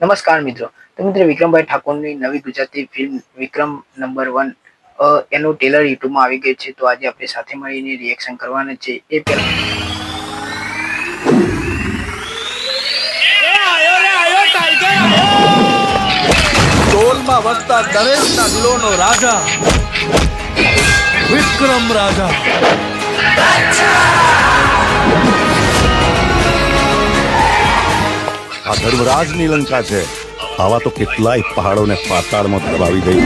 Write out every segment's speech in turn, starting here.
નમસ્કાર મિત્રો. તો મિત્રો વિક્રમભાઈ ઠાકોરની નવી Gujarati film Vikram number one એનું ટેલર યુટ્યુબમાં આવી ગયું છે. તો આજે આપણે સાથે મળીને રિએક્શન કરવાના છે. એ પહેલાં ટોલમાં વસતા દરેકના દિલોનો રાજા. વિક્રમ રાજા! આ ધર્મરાજની લંકા છે. આવા તો કેટલાય પહાડોને પાતાળમાં દબાવી ગઈ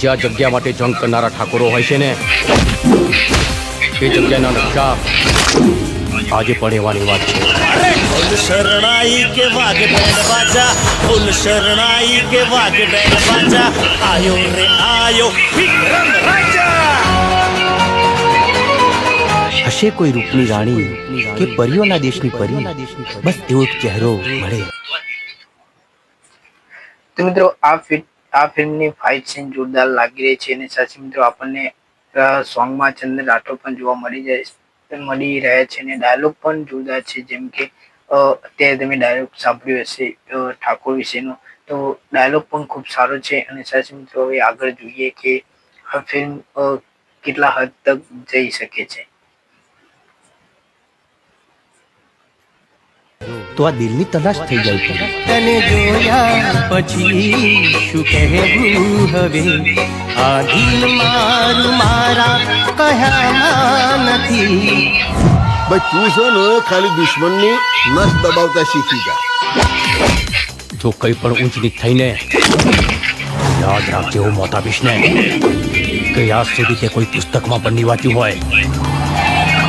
જ્યાં જગ્યા માટે જંગ કરનારા ઠાકોરો હોય છે ને? એ જગ્યાના નકશા આજે પડેવાની વાત છે. શરણાઈ કે વાગ બેન બાજા ફૂલ શરણાઈ કે વાગ બેન બાજા, આયો રે આયો, વિક્રમ રાજા. હશે કોઈ રૂપની રાણી કે પરીઓના દેશની પરી? બસ એવો એક ચહેરો મળે. તો મિત્રો આ ફિલ્મ આ ફિલ્મની ફાઇટ સીન જોરદાર લાગી રહી છે અને સાચી મિત્રો આપણને સોંગમાં ચંદ્ર રાઠોડ પણ જોવા મળી જાય મળી રહ્યા છે અને ડાયલોગ પણ જોરદાર છે. જેમ કે અત્યારે તમે ડાયલોગ સાંભળ્યો હશે ઠાકોર વિશેનો. તો ડાયલોગ પણ ખૂબ સારો છે અને સાચી મિત્રો હવે આગળ જોઈએ કે આ ફિલ્મ અ, કેટલા હદ તક જઈ શકે છે. તો આ દિલની તલાશ થઈ જાય છે. તને જોયા પછી શું કહેવું હવે? આ દિલ મારું મારા કહ્યામાં નથી. ભાઈ તું છે ને ખાલી દુશ્મનની નસ દબાવતા શીખી જા. જો કંઈ પણ ઊંચ નીચ થઈને યાદ રાખજે હું મોત ને કે આજ સુધી તે કોઈ પુસ્તકમાં પણ નહીં વાંચ્યું હોય.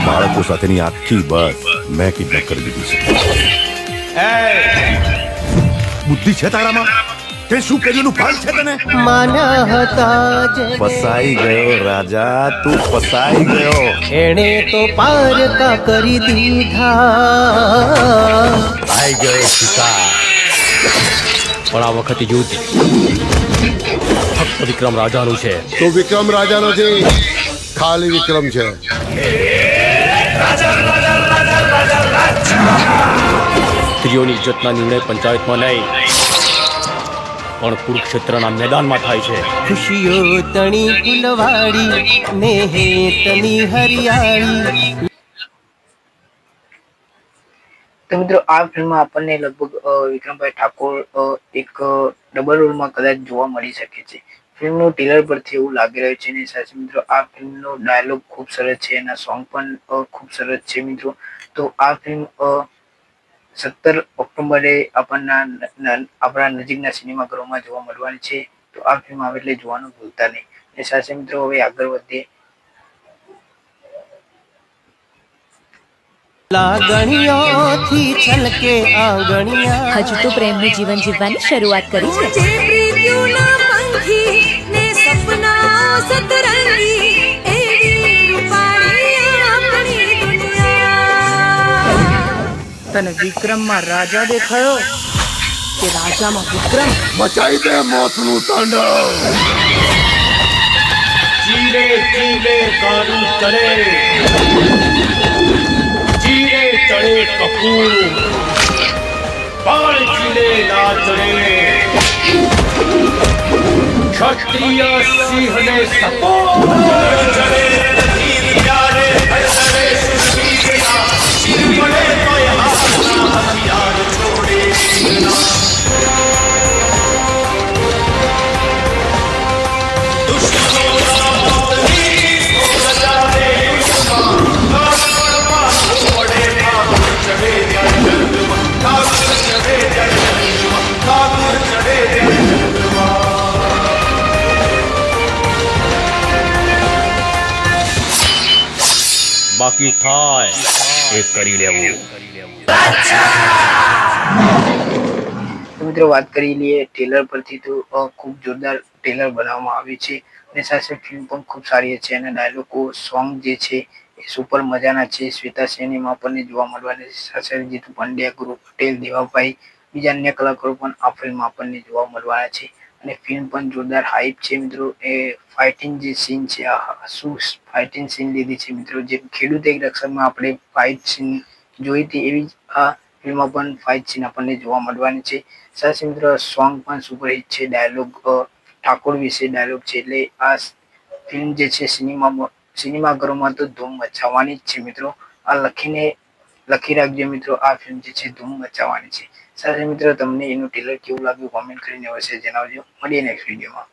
બાળકો સાથેની આખી બસ મેં કિડનેપ કરી દીધી છે. બુદ્ધિ છે તારામાં? તે શું કર્યું ભાન છે તને? માના હતા જે ફસાઈ ગયો રાજા તું ફસાઈ ગયો. એણે તો પારકા કરી દીધા. આવી ગયો સીતા પણ આ વખતે યુદ્ધ ફક્ત વિક્રમ રાજાનું છે. તો વિક્રમ રાજાનો છે. ખાલી વિક્રમ છે. સ્ત્રીઓની ઇજ્જતના નિર્ણય પંચાયતમાં નહીં. પણ કુરુક્ષેત્રના મેદાનમાં થાય છે. ખુશીઓ તણી ફૂલવાડી નેહે તની હરિયાળી. તો મિત્રો આ ફિલ્મમાં આપણને લગભગ વિક્રમભાઈ ઠાકોર અ, એક ડબલ રોલમાં કદાચ જોવા મળી શકે છે. ફિલ્મનું ટીલર પરથી એવું લાગી રહ્યું છે અને સાચી મિત્રો આ ફિલ્મનો ડાયલોગ ખૂબ સરસ છે એના સોંગ પણ ખૂબ સરસ છે મિત્રો. તો આ ફિલ્મ સત્તર ઓક્ટોબરે આપણના આપણા નજીકના સિનેમાઘરોમાં જોવા મળવાની છે. તો આ ફિલ્મ આવે એટલે જોવાનું ભૂલતા નહીં. અને સાથે મિત્રો હવે આગળ વધીએ. લાગણીઓથી છલકે આંગણિયા હજુ તો પ્રેમનું જીવન જીવવાની શરૂઆત કરી છે. તને વિક્રમમાં રાજા દેખાયો કે રાજામાં વિક્રમ બચાઈ દે મોતનું તાંડવ ચીરે ચીરે કાળું ચડે ચીરે ચડે કપૂર બાળ ચીરે ના ચડે ક્ષત્રિય સિંહને સપોર્ટ ચડે બાકી થાય. એ કરી લેવું. મિત્રો વાત કરી લઈએ ટેલર પરથી તો ખૂબ જોરદાર ટેલર બનાવવામાં આવી છે. અને સાથે ફિલ્મ પણ ખૂબ સારી છે અને ડાયલોગો સોંગ જે છે એ સુપર મજાના છે. શ્વેતા સેનીમાં આપણને જોવા મળવાની છે. સાથે જીતુ પંડ્યા ગુરુ પટેલ દેવાભાઈ, બીજા અન્ય કલાકારો પણ આ ફિલ્મમાં આપણને જોવા મળવાના છે. અને ફિલ્મ પણ જોરદાર હાઈપ છે મિત્રો. એ ફાઇટિંગ જે સીન છે, આ શું ફાઇટિંગ સીન લીધી છે મિત્રો. જે ખેડૂત એક રક્ષણમાં આપણે ફાઇટ સીન જોઈ હતી, એવી જ આ ફિલ્મમાં પણ ફાઇટ સીન આપણને જોવા મળવાની છે. સરસ મિત્રો સોંગ પણ સુપરહિટ છે. ડાયલોગ ઠાકોર વિશે ડાયલોગ છે. એટલે આ ફિલ્મ જે છે સિનેમામાં સિનેમાઘરોમાં તો ધૂમ મચાવવાની જ છે મિત્રો. આ લખીને, લખી રાખજો મિત્રો, આ ફિલ્મ જે છે ધૂમ મચાવવાની છે. સાથે મિત્રો તમને એનું ટેલર કેવું લાગ્યું કોમેન્ટ કરીને અવશ્ય જણાવજો. મળીએ નેક્સ્ટ વિડીયોમાં